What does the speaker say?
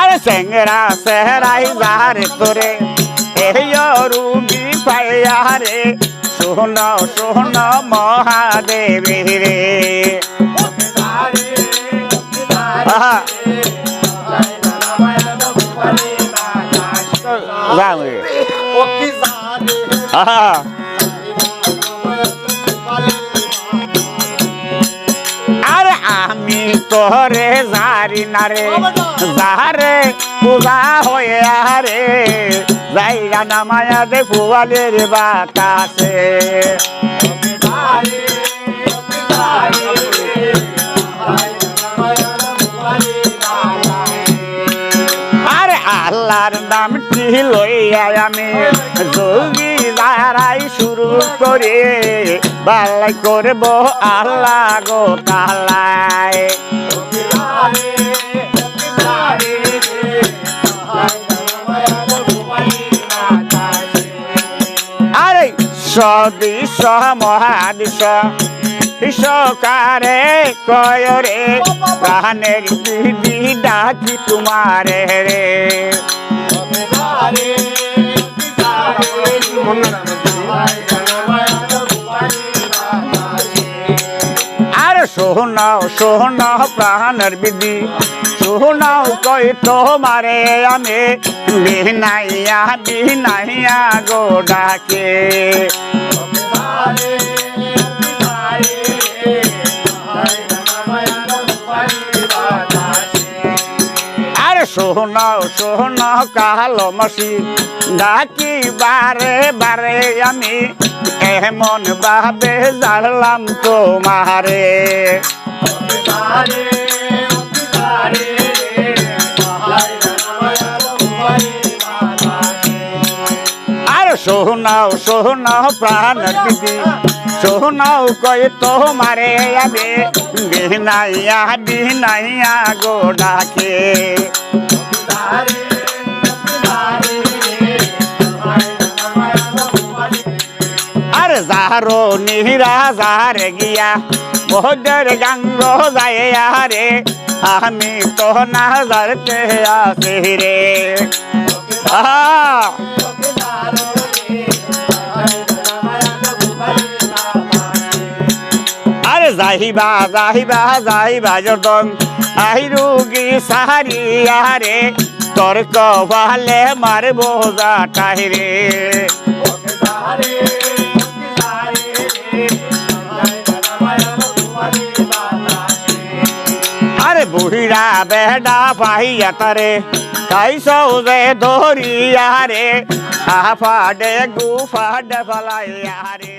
আরে চেংরা চেহারাই যারে তোরে এই রুগী পাইয়া রে। শোন শোন মহাদেবী রে। আহা, তোরে জারি না রে। পূজা হয়ে আরে জায়গা নামায়া দে ফুয়ালের বাতাসে। আরে আল্লাহর নামটি লইয়া আমি? যোগী যারাই শুরু করে, বালাই করব আল্লাহ গো তালায়। সদিশ মহাদিশ বিশ্বকারে কয় রে, প্রাণের দিদি ডাকি তোমারে রে। আরে সোহনাও সোহনাও প্রাণের বিধি সোহনাও কই তোমারে আমি? বিনাইয়া বিনাইয়া গো ডাকে। সোহনাও সোহনাও কালো মাসি ডাকি বারে বারে আমি এমন ভাবে জানলাম তোমারে। আরে সোহনাও সোহনাও প্রাণ দিদি সোহনাও কই তোমারে আমি। বিনাইয়া বিনাইয়া গো ডাকে। আরে যাহারো নিহিরা যাহারে গিয়া, বহুদের গাঙ্গ যায় আরে আমি তো না যারতে আসি রে। আহা! যাহিবা যাহিবা যাহিবা যতন। আহি রুগী সাহারি আরে তর্ক ভালে মারব যাটাই রে। আরে বুড়িরা বেডা পাহিয়া তারে, তাই সৌজে ধরিয়া রে। আফাডে গুফাডে ফলাইয়া রে